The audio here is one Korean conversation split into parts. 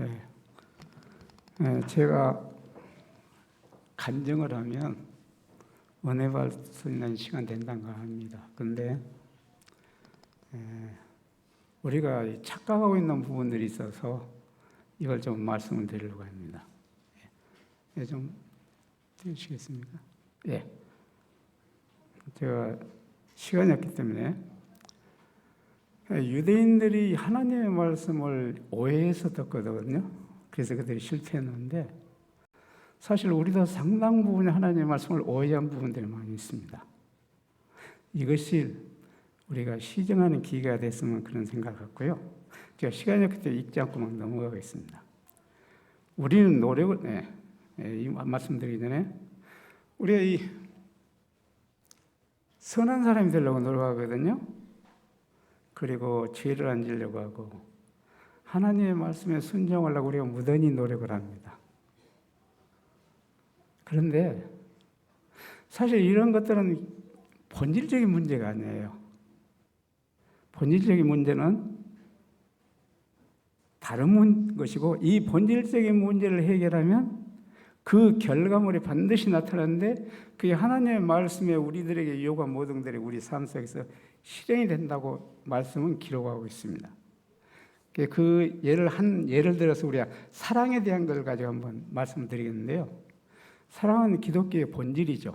예. 예, 제가 간증을 하면 은혜 받을 수 있는 시간 된다고 합니다. 근데 예, 우리가 착각하고 있는 부분들이 있어서 이걸 좀 말씀을 드리려고 합니다. 예, 좀 해주시겠습니까? 예. 제가 시간이 없기 때문에 유대인들이 하나님의 말씀을 오해해서 듣거든요. 그래서 그들이 실패했는데 사실 우리도 상당 부분 하나님의 말씀을 오해한 부분들이 많이 있습니다. 이것이 우리가 시정하는 기회가 됐으면 그런 생각을 갖고요. 제가 시간이 없기 때문에 읽지 않고 막 넘어가겠습니다. 우리는 노력을 네, 네, 이 말씀드리기 전에 우리가 이 선한 사람이 되려고 노력하거든요. 그리고 죄를 안 지려고 하고 하나님의 말씀에 순종하려고 우리가 무던히 노력을 합니다. 그런데 사실 이런 것들은 본질적인 문제가 아니에요. 본질적인 문제는 다른 것이고 이 본질적인 문제를 해결하면 그 결과물이 반드시 나타나는데 그게 하나님의 말씀에 우리들에게 요구한 모든 것들이 우리 삶 속에서 실행이 된다고 말씀은 기록하고 있습니다. 그 예를 한 예를 들어서 우리가 사랑에 대한 걸 가지고 한번 말씀드리겠는데요. 사랑은 기독교의 본질이죠.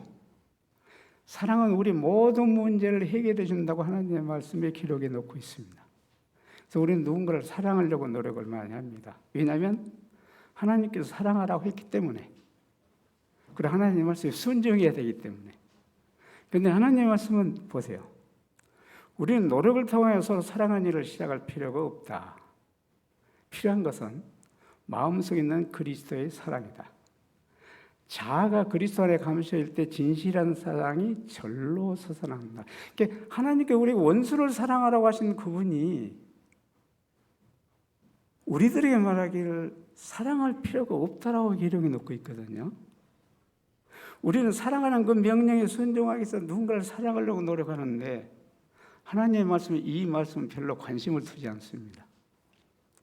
사랑은 우리 모든 문제를 해결해 준다고 하나님의 말씀에 기록해 놓고 있습니다. 그래서 우리는 누군가를 사랑하려고 노력을 많이 합니다. 왜냐하면 하나님께서 사랑하라고 했기 때문에 그리고 하나님의 말씀에 순종해야 되기 때문에 그런데 하나님의 말씀은 보세요. 우리는 노력을 통해서 사랑하는 일을 시작할 필요가 없다. 필요한 것은 마음속에 있는 그리스도의 사랑이다. 자아가 그리스도 안에 감춰일 때 진실한 사랑이 절로 솟아난다. 그러니까 하나님께 우리 원수를 사랑하라고 하신 그분이 우리들에게 말하기를 사랑할 필요가 없다라고 기록해 놓고 있거든요. 우리는 사랑하는 그 명령에 순종하기 위해서 누군가를 사랑하려고 노력하는데 하나님의 말씀에 이 말씀은 별로 관심을 두지 않습니다.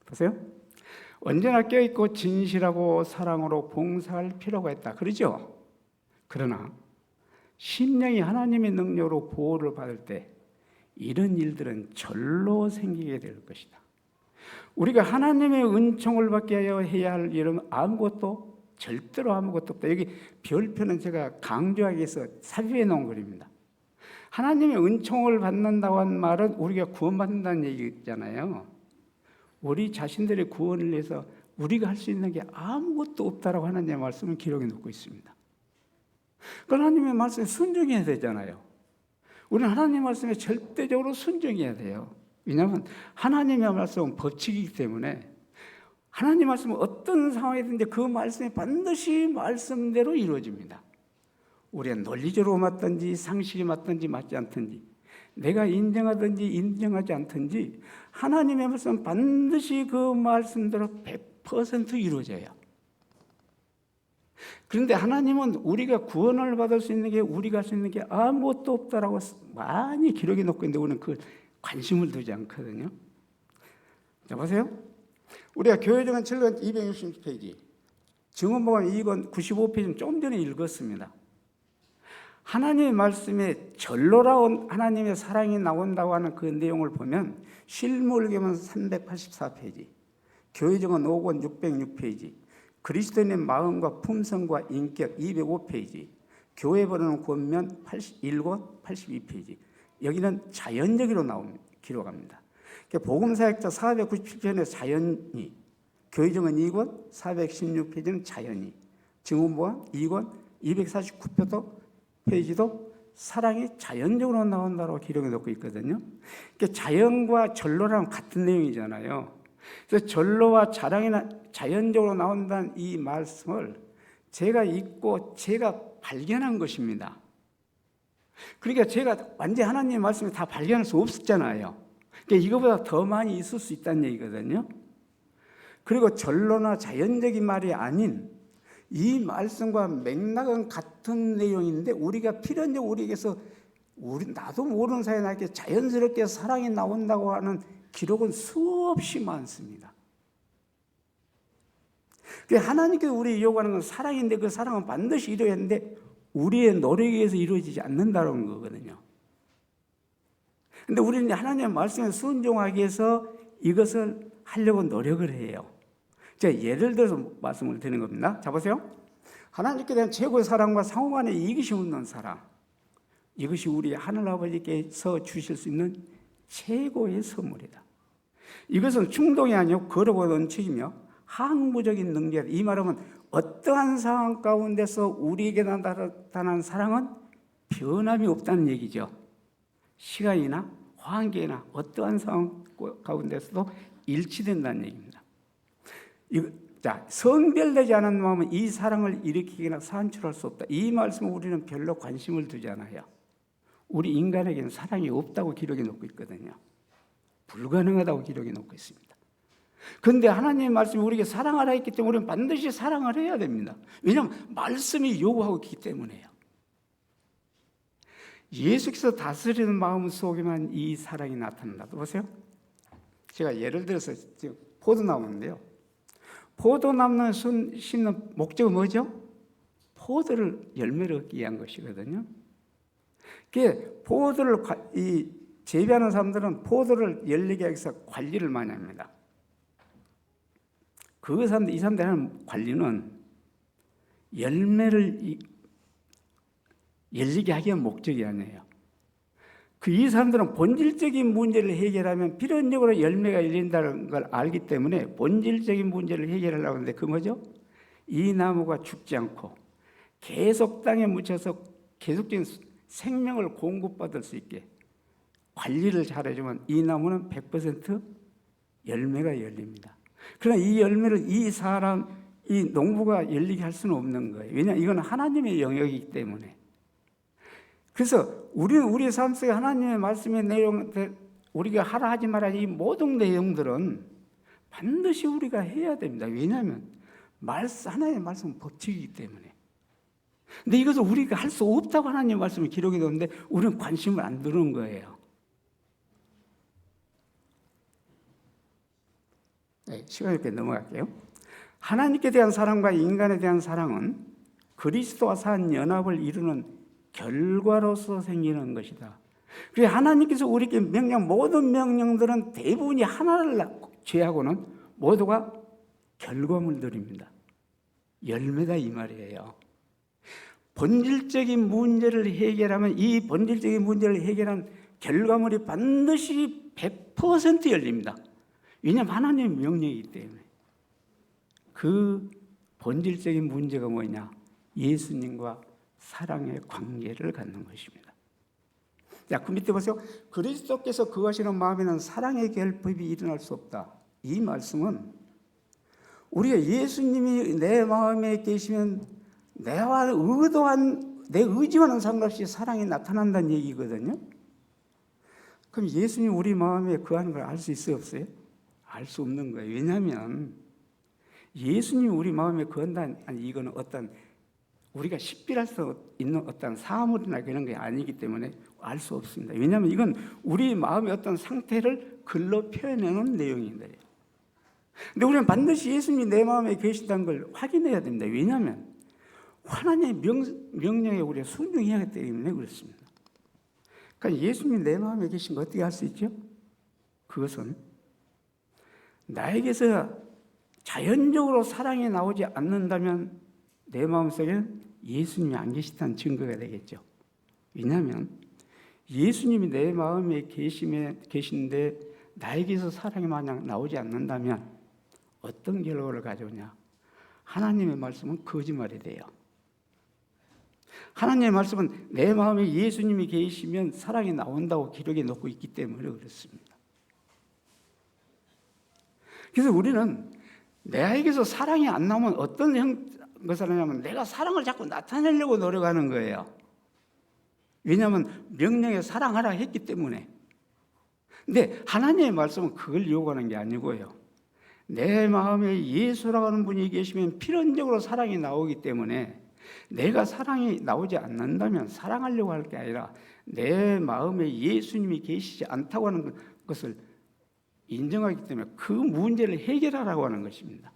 보세요. 언제나 껴있고 진실하고 사랑으로 봉사할 필요가 있다. 그러죠? 그러나 심령이 하나님의 능력으로 보호를 받을 때 이런 일들은 절로 생기게 될 것이다. 우리가 하나님의 은총을 받게 하여 해야 할 일은 아무것도 절대로 아무것도 없다. 여기 별표는 제가 강조하기 위해서 삽입해 놓은 글입니다. 하나님의 은총을 받는다고 한 말은 우리가 구원받는다는 얘기잖아요. 우리 자신들의 구원을 위해서 우리가 할 수 있는 게 아무것도 없다라고 하나님의 말씀을 기록해 놓고 있습니다. 그 하나님의 말씀에 순종해야 되잖아요. 우리는 하나님의 말씀에 절대적으로 순종해야 돼요. 왜냐하면 하나님의 말씀은 법칙이기 때문에 하나님 말씀은 어떤 상황이든지 그 말씀이 반드시 말씀대로 이루어집니다. 우리가 논리적으로 맞든지 상식이 맞든지 맞지 않든지 내가 인정하든지 인정하지 않든지 하나님의 말씀은 반드시 그 말씀대로 100% 이루어져요. 그런데 하나님은 우리가 구원을 받을 수 있는 게 우리가 할 수 있는 게 아무것도 없다라고 많이 기록해 놓고 있는데 우리는 그 관심을 두지 않거든요. 자 보세요. 우리가 교회 정한 7권 260페이지 증언보감 2권 95페이지는 조금 전에 읽었습니다. 하나님의 말씀에 절로라온 하나님의 사랑이 나온다고 하는 그 내용을 보면 실물교문 384페이지, 교회정은 5권 606페이지, 그리스도인의 마음과 품성과 인격 205페이지, 교회 번호는 권면 81권 82페이지. 여기는 자연적으로 나온 기록합니다. 복음사역자 497편의 자연이, 교회정은 2권 416페이지는 자연이, 증언보안 2권 249표도 페이지도 사랑이 자연적으로 나온다고 기록해 놓고 있거든요. 그러니까 자연과 전로랑 같은 내용이잖아요. 그래서 전로와 자랑이나 자연적으로 나온다는 이 말씀을 제가 읽고 제가 발견한 것입니다. 그러니까 제가 완전 하나님의 말씀을 다 발견할 수 없었잖아요. 그러니까 이거보다 더 많이 있을 수 있다는 얘기거든요. 그리고 전로나 자연적인 말이 아닌 이 말씀과 맥락은 같은 내용인데 우리가 필연적 우리에게서 우리 나도 모르는 사이에 나게 자연스럽게 사랑이 나온다고 하는 기록은 수없이 많습니다. 그 하나님께서 우리 요구하는 건 사랑인데 그 사랑은 반드시 이루어야 하는데 우리의 노력에 의해서 이루어지지 않는다는 거거든요. 근데 우리는 하나님의 말씀에 순종하기 위해서 이것을 하려고 노력을 해요. 제가 예를 들어서 말씀을 드리는 겁니다. 자 보세요. 하나님께 대한 최고의 사랑과 상호간에 이것이 없는 사랑. 이것이 우리 하늘 아버지께서 주실 수 있는 최고의 선물이다. 이것은 충동이 아니고 거룩과 원칙이며 항무적인 능력. 이 말은 어떠한 상황 가운데서 우리에게 나타난 사랑은 변함이 없다는 얘기죠. 시간이나 환경이나 어떠한 상황 가운데서도 일치된다는 얘기입니다. 자, 성별되지 않은 마음은 이 사랑을 일으키거나 산출할 수 없다. 이 말씀을 우리는 별로 관심을 두지 않아요. 우리 인간에게는 사랑이 없다고 기록해 놓고 있거든요. 불가능하다고 기록해 놓고 있습니다. 그런데 하나님의 말씀이 우리에게 사랑하라 했기 때문에 우리는 반드시 사랑을 해야 됩니다. 왜냐하면 말씀이 요구하고 있기 때문에요. 예수께서 다스리는 마음 속에만 이 사랑이 나타난다. 보세요. 제가 예를 들어서 포도나무인데요. 포도나무는 심는 목적은 뭐죠? 포도를 열매를 얻기 위한 것이거든요. 그 포도를 이 재배하는 사람들은 포도를 열리게 위해서 관리를 많이 합니다. 그 사람들 이 사람들 하는 관리는 열매를 열리게 하기 위한 목적이 아니에요. 그 이 사람들은 본질적인 문제를 해결하면 필연적으로 열매가 열린다는 걸 알기 때문에 본질적인 문제를 해결하려고 하는데 그 뭐죠? 이 나무가 죽지 않고 계속 땅에 묻혀서 계속적인 생명을 공급받을 수 있게 관리를 잘해주면 이 나무는 100% 열매가 열립니다. 그러나 이 열매를 이 사람, 이 농부가 열리게 할 수는 없는 거예요. 왜냐하면 이건 하나님의 영역이기 때문에. 그래서 우리는 우리 삶 속에 하나님의 말씀의 내용, 우리가 하라 하지 말아 이 모든 내용들은 반드시 우리가 해야 됩니다. 왜냐하면 말씀, 하나님의 말씀은 법칙이기 때문에. 근데 이것을 우리가 할 수 없다고 하나님의 말씀을 기록해 뒀는데 우리는 관심을 안 두는 거예요. 네, 시간 있게 넘어갈게요. 하나님께 대한 사랑과 인간에 대한 사랑은 그리스도와 산 연합을 이루는 결과로서 생기는 것이다. 그래 하나님께서 우리에게 명령 모든 명령들은 대부분이 하나를 제하고는 모두가 결과물들입니다. 열매다 이 말이에요. 본질적인 문제를 해결하면 이 본질적인 문제를 해결한 결과물이 반드시 100% 열립니다. 왜냐하면 하나님의 명령이기 때문에. 그 본질적인 문제가 뭐냐? 예수님과 사랑의 관계를 갖는 것입니다. 자, 그 밑에 보세요. 그리스도께서 그것이는 마음에는 사랑의 결핍이 일어날 수 없다. 이 말씀은 우리가 예수님이 내 마음에 계시면 내와 의도한 내 의지와는 상관없이 사랑이 나타난다는 얘기거든요. 그럼 예수님 우리 마음에 거하는 걸 알 수 있어요, 없어요? 알 수 없는 거예요. 왜냐하면 예수님 우리 마음에 거한다는 아니 이거는 어떤 우리가 식별할 수 있는 어떤 사물이나 그런 게 아니기 때문에 알 수 없습니다. 왜냐하면 이건 우리 마음의 어떤 상태를 글로 표현하는 내용입니다. 근데 우리는 반드시 예수님이 내 마음에 계신다는 걸 확인해야 됩니다. 왜냐하면 하나님의 명, 명령에 우리가 순종해야 때문에 그렇습니다. 그러니까 예수님이 내 마음에 계신 거 어떻게 할수 있죠? 그것은 나에게서 자연적으로 사랑이 나오지 않는다면 내 마음속에 예수님이 안 계시다는 증거가 되겠죠. 왜냐하면 예수님이 내 마음에 계심에 계신데 나에게서 사랑이 마냥 나오지 않는다면 어떤 결과를 가져오냐? 하나님의 말씀은 거짓말이 돼요. 하나님의 말씀은 내 마음에 예수님이 계시면 사랑이 나온다고 기록해 놓고 있기 때문에 그렇습니다. 그래서 우리는 내에게서 사랑이 안 나오면 어떤 형, 것을 하냐면 내가 사랑을 자꾸 나타내려고 노력하는 거예요. 왜냐하면 명령에 사랑하라 했기 때문에. 근데 하나님의 말씀은 그걸 요구하는 게 아니고요. 내 마음에 예수라고 하는 분이 계시면 필연적으로 사랑이 나오기 때문에 내가 사랑이 나오지 않는다면 사랑하려고 할 게 아니라 내 마음에 예수님이 계시지 않다고 하는 것을 인정하기 때문에 그 문제를 해결하라고 하는 것입니다.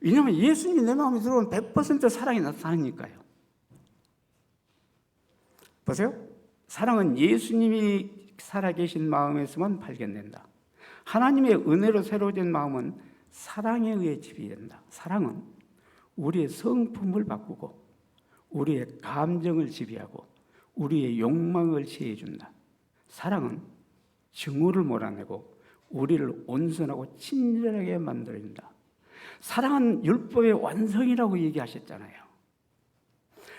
왜냐하면 예수님이 내 마음에 들어오면 100% 사랑이 나타나니까요. 보세요. 사랑은 예수님이 살아계신 마음에서만 발견된다. 하나님의 은혜로 새로워진 마음은 사랑에 의해 지배된다. 사랑은 우리의 성품을 바꾸고 우리의 감정을 지배하고 우리의 욕망을 제해준다. 사랑은 증오를 몰아내고 우리를 온순하고 친절하게 만들어준다. 사랑은 율법의 완성이라고 얘기하셨잖아요.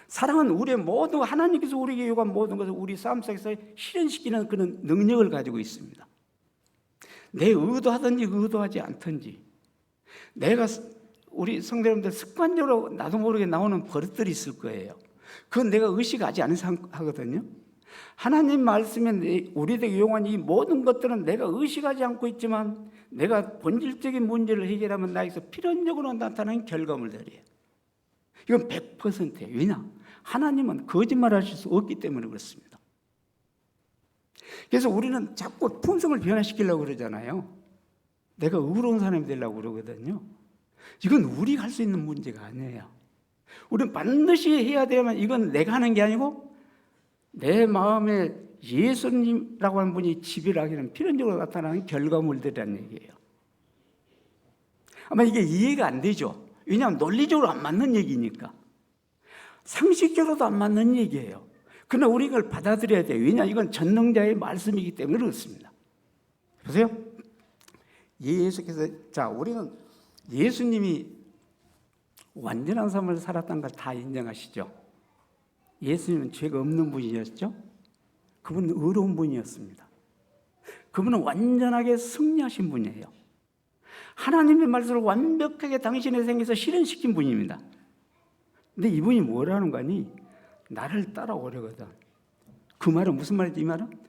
사랑은 우리의 모든 하나님께서 우리에게 요구한 모든 것을 우리 삶 속에서 실현시키는 그런 능력을 가지고 있습니다. 내 의도하든지 의도하지 않든지 내가 우리 성대님들 습관적으로 나도 모르게 나오는 버릇들이 있을 거예요. 그건 내가 의식하지 않은 하거든요. 하나님 말씀에 우리에게 이용한 이 모든 것들은 내가 의식하지 않고 있지만 내가 본질적인 문제를 해결하면 나에게서 필연적으로 나타나는 결과물들이에요. 이건 100%예요. 왜냐? 하나님은 거짓말하실 수 없기 때문에 그렇습니다. 그래서 우리는 자꾸 품성을 변화시키려고 그러잖아요. 내가 의로운 사람이 되려고 그러거든요. 이건 우리가 할수 있는 문제가 아니에요. 우리는 반드시 해야 되면 이건 내가 하는 게 아니고 내 마음에 예수님이라고 하는 분이 하기는 필연적으로 나타나는 결과물들이라는 얘기예요. 아마 이게 이해가 안 되죠. 왜냐하면 논리적으로 안 맞는 얘기니까. 상식적으로도 안 맞는 얘기예요. 그러나 우리 이걸 받아들여야 돼요. 왜냐 이건 전능자의 말씀이기 때문에 그렇습니다. 보세요. 예수께서 자 우리는 예수님이 완전한 삶을 살았다는 걸 다 인정하시죠. 예수님은 죄가 없는 분이었죠. 그분은 의로운 분이었습니다. 그분은 완전하게 승리하신 분이에요. 하나님의 말씀을 완벽하게 당신의 생에서 실현시킨 분입니다. 근데 이분이 뭐라는 거니? 나를 따라오려거든. 그 말은 무슨 말이지? 이 말은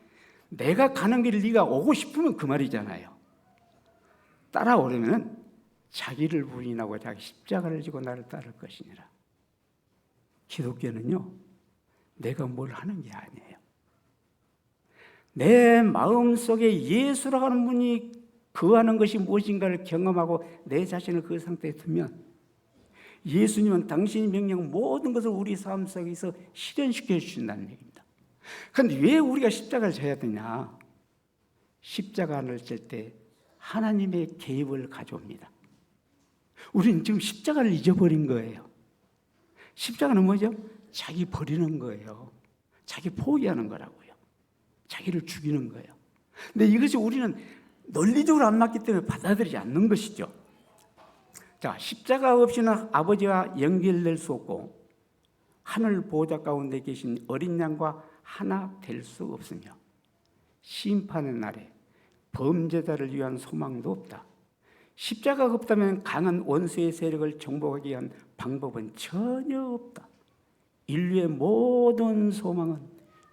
내가 가는 길을 네가 오고 싶으면 그 말이잖아요. 따라오려면 자기를 부인하고 자기 십자가를 지고 나를 따를 것이니라. 기독교는요, 내가 뭘 하는 게 아니에요. 내 마음 속에 예수라고 하는 분이 거하는 것이 무엇인가를 경험하고 내 자신을 그 상태에 두면 예수님은 당신이 명령 모든 것을 우리 삶 속에서 실현시켜 주신다는 얘기입니다. 그런데 왜 우리가 십자가를 져야 되냐? 십자가를 질 때 하나님의 개입을 가져옵니다. 우리는 지금 십자가를 잊어버린 거예요. 십자가는 뭐죠? 자기 버리는 거예요. 자기 포기하는 거라고요. 자기를 죽이는 거예요. 근데 이것이 우리는 논리적으로 안 맞기 때문에 받아들이지 않는 것이죠. 자, 십자가 없이는 아버지와 연결될 수 없고 하늘 보좌 가운데 계신 어린 양과 하나 될 수 없으며 심판의 날에 범죄자를 위한 소망도 없다. 십자가가 없다면 강한 원수의 세력을 정복하기 위한 방법은 전혀 없다. 인류의 모든 소망은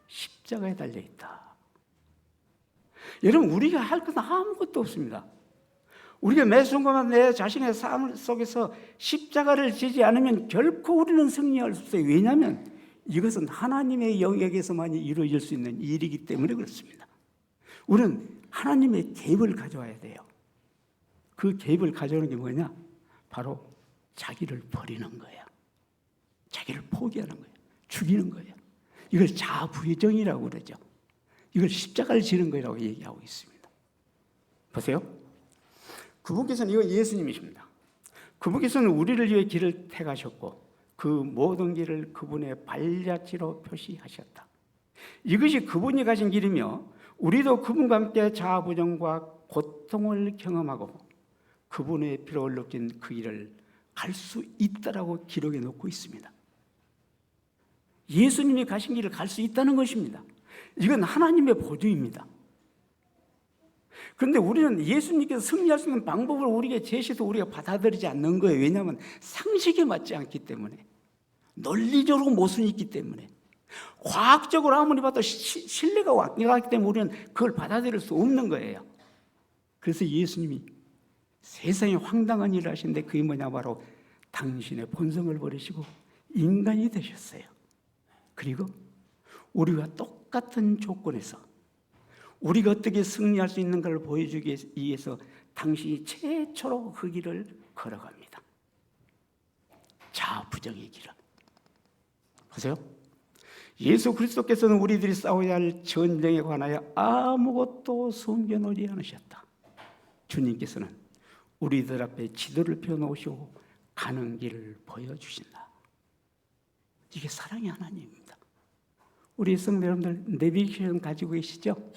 십자가에 달려 있다. 여러분, 우리가 할 것은 아무것도 없습니다. 우리가 매 순간 내 자신의 삶 속에서 십자가를 지지 않으면 결코 우리는 승리할 수 없어요. 왜냐하면 이것은 하나님의 영역에서만 이루어질 수 있는 일이기 때문에 그렇습니다. 우리는 하나님의 개입을 가져와야 돼요. 그 개입을 가져오는 게 뭐냐? 바로 자기를 버리는 거예요. 자기를 포기하는 거예요. 죽이는 거예요. 이걸 자부의정이라고 그러죠. 이걸 십자가를 지는 거라고 얘기하고 있습니다. 보세요. 그분께서는 이거 예수님이십니다. 그분께서는 우리를 위해 길을 택하셨고 그 모든 길을 그분의 발자취로 표시하셨다. 이것이 그분이 가신 길이며 우리도 그분과 함께 자부정과 고통을 경험하고 그분의 피로 얼룩진 그 길을 갈 수 있다라고 기록해 놓고 있습니다. 예수님이 가신 길을 갈 수 있다는 것입니다. 이건 하나님의 보조입니다. 그런데 우리는 예수님께서 승리할 수 있는 방법을 우리에게 제시해서 우리가 받아들이지 않는 거예요. 왜냐하면 상식에 맞지 않기 때문에. 논리적으로 모순이 있기 때문에. 과학적으로 아무리 봐도 시, 신뢰가 왔기 때문에 우리는 그걸 받아들일 수 없는 거예요. 그래서 예수님이 세상에 황당한 일을 하시는데 그게 뭐냐 바로 당신의 본성을 버리시고 인간이 되셨어요. 그리고 우리가 똑 같은 조건에서 우리가 어떻게 승리할 수 있는 걸 보여주기 위해서 당신이 최초로 그 길을 걸어갑니다. 자부정의 길을. 보세요. 예수 그리스도께서는 우리들이 싸워야 할 전쟁에 관하여 아무것도 숨겨놓지 않으셨다. 주님께서는 우리들 앞에 지도를 펴놓으시고 가는 길을 보여주신다. 이게 사랑의 하나님입니다. 우리 성도 여러분들 내비게이션 가지고 계시죠?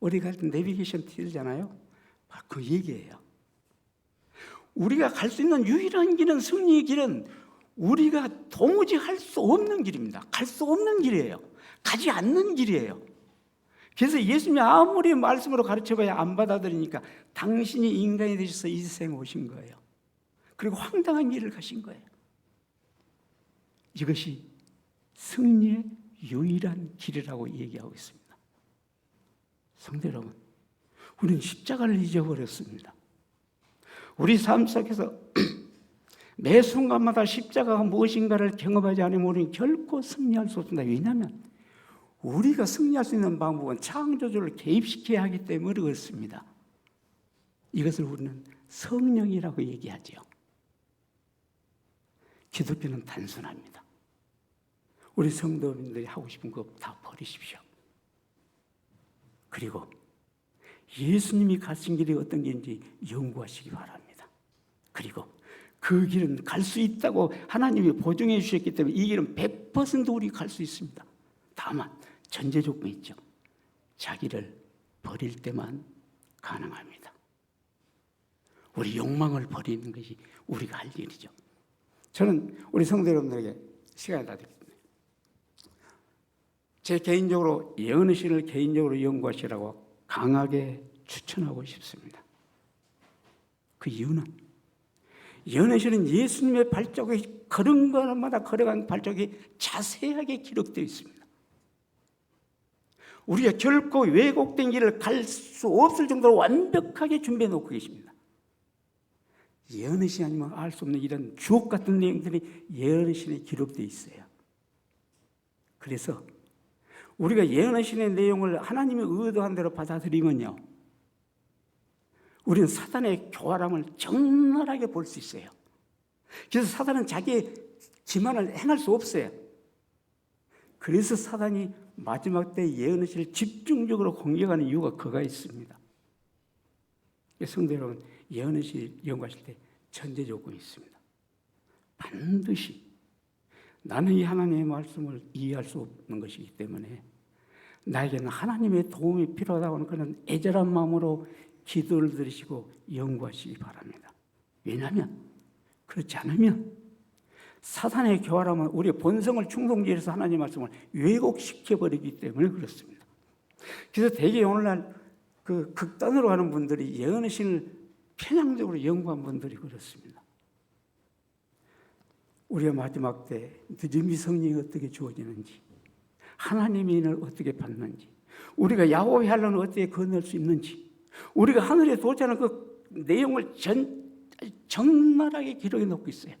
우리 갈때 내비게이션 틀잖아요. 바로 그 얘기예요. 우리가 갈 수 있는 유일한 길은 승리의 길은 우리가 도무지 할 수 없는 길입니다. 갈 수 없는 길이에요. 가지 않는 길이에요. 그래서 예수님이 아무리 말씀으로 가르쳐봐야 안 받아들이니까 당신이 인간이 되셔서 이 세상에 오신 거예요. 그리고 황당한 길을 가신 거예요. 이것이 승리의 유일한 길이라고 얘기하고 있습니다. 성도 여러분, 우리는 십자가를 잊어버렸습니다. 우리 삶 속에서 매 순간마다 십자가가 무엇인가를 경험하지 않으면 우리는 결코 승리할 수 없습니다. 왜냐하면 우리가 승리할 수 있는 방법은 창조주를 개입시켜야 하기 때문에 그렇습니다. 이것을 우리는 성령이라고 얘기하지요. 기독교는 단순합니다. 우리 성도님들이 하고 싶은 거 다 버리십시오. 그리고 예수님이 가신 길이 어떤 길인지 연구하시기 바랍니다. 그리고 그 길은 갈 수 있다고 하나님이 보증해 주셨기 때문에 이 길은 100% 우리 갈 수 있습니다. 다만 전제 조건이 있죠. 자기를 버릴 때만 가능합니다. 우리 욕망을 버리는 것이 우리가 할 일이죠. 저는 우리 성도 여러분들에게 시간을 다 드립니다. 제 개인적으로 예언의 신을 개인적으로 연구하시라고 강하게 추천하고 싶습니다. 그 이유는 예언의 신은 예수님의 발자국이 걸은 것마다 걸어간 발자국이 자세하게 기록되어 있습니다. 우리가 결코 왜곡된 길을 갈 수 없을 정도로 완벽하게 준비해 놓고 계십니다. 예언의 신 아니면 알 수 없는 이런 주옥 같은 내용들이 예언의 신에 기록되어 있어요. 그래서 우리가 예언의 신의 내용을 하나님이 의도한 대로 받아들이면요. 우리는 사단의 교활함을 적나라하게 볼 수 있어요. 그래서 사단은 자기의 기만을 행할 수 없어요. 그래서 사단이 마지막 때 신을 집중적으로 공격하는 이유가 그가 있습니다. 성도 여러분, 예언의 신 연구하실 때 전제 조건이 있습니다. 반드시 나는 이 하나님의 말씀을 이해할 수 없는 것이기 때문에 나에게는 하나님의 도움이 필요하다고 하는 그런 애절한 마음으로 기도를 들으시고 연구하시기 바랍니다. 왜냐하면 그렇지 않으면 사단의 교활함은 우리의 본성을 충동지해서 하나님 말씀을 왜곡시켜 버리기 때문에 그렇습니다. 그래서 대개 오늘날 그 극단으로 가는 분들이 예언의 신을 편향적으로 연구한 분들이 그렇습니다. 우리가 마지막 때 늦음이 성령이 어떻게 주어지는지, 하나님의 인을 어떻게 받는지, 우리가 야곱의 한란을 어떻게 건널 수 있는지, 우리가 하늘에 도착하는 그 내용을 전, 적나라하게 기록해 놓고 있어요.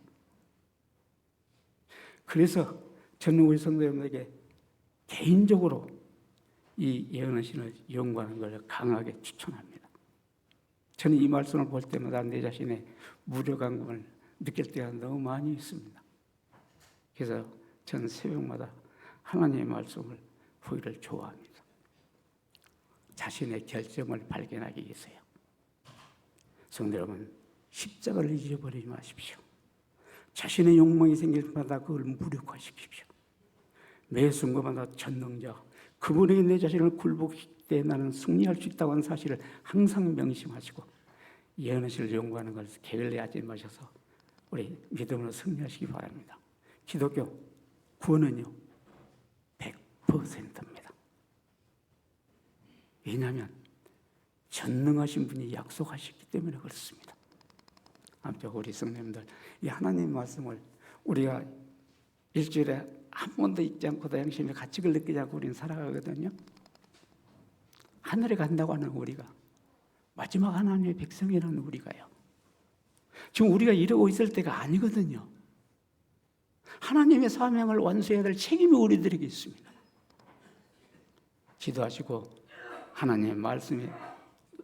그래서 저는 우리 성도 여러분에게 개인적으로 이 예언의 신을 연구하는 것을 강하게 추천합니다. 저는 이 말씀을 볼 때마다 내 자신의 무력감을 느낄 때가 너무 많이 있습니다. 그래서 저는 새벽마다 하나님의 말씀을 보기를 좋아합니다. 자신의 결점을 발견하기 위해서요. 성도 여러분, 십자가를 잊어버리지 마십시오. 자신의 욕망이 생길 때마다 그걸 무력화시키십시오. 매 순간마다 전능자, 그분에게 내 자신을 굴복시킬 때 나는 승리할 수 있다고 하는 사실을 항상 명심하시고 예언의 실 연구하는 것을 게을리 하지 마셔서 우리 믿음으로 승리하시기 바랍니다. 기독교 구원은요, 100%입니다. 왜냐하면 전능하신 분이 약속하셨기 때문에 그렇습니다. 아무튼 우리 성도님들 이 하나님 말씀을 우리가 일주일에 한 번도 잊지 않고 양심의 가치를 느끼지 않고 우리는 살아가거든요. 하늘에 간다고 하는 우리가 마지막 하나님의 백성이라는 우리가요. 지금 우리가 이러고 있을 때가 아니거든요. 하나님의 사명을 완수해야 될 책임이 우리들에게 있습니다. 기도하시고 하나님의 말씀에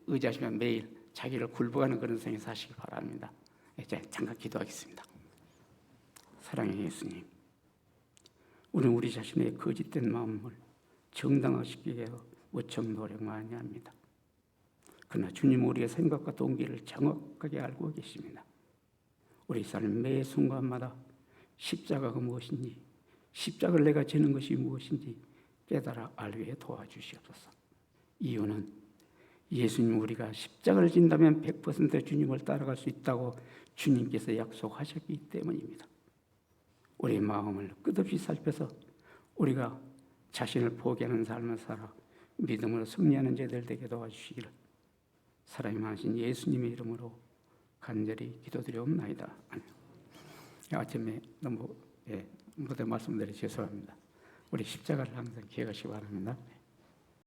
의지하시면 매일 자기를 굴복하는 그런 생에 사시기 바랍니다. 이제 잠깐 기도하겠습니다. 사랑의 예수님, 우리는 우리 자신의 거짓된 마음을 정당화시키기 위해 무척 노력 많이 합니다. 그러나 주님 우리의 생각과 동기를 정확하게 알고 계십니다. 우리 삶매 순간마다 십자가가 무엇인지, 십자가를 내가 지는 것이 무엇인지 깨달아 알게 해 도와주시옵소서. 이유는 예수님 우리가 십자가를 진다면 100% 주님을 따라갈 수 있다고 주님께서 약속하셨기 때문입니다. 우리의 마음을 끝없이 살펴서 우리가 자신을 포기하는 삶을 살아 믿음으로 승리하는 자들 되게 도와주시기를 사랑이 많으신 예수님의 이름으로 간절히 기도드리옵나이다. 아멘. 아침에 너무 예, 못된 말씀드려 죄송합니다. 우리 십자가를 항상 기억하시기 바랍니다.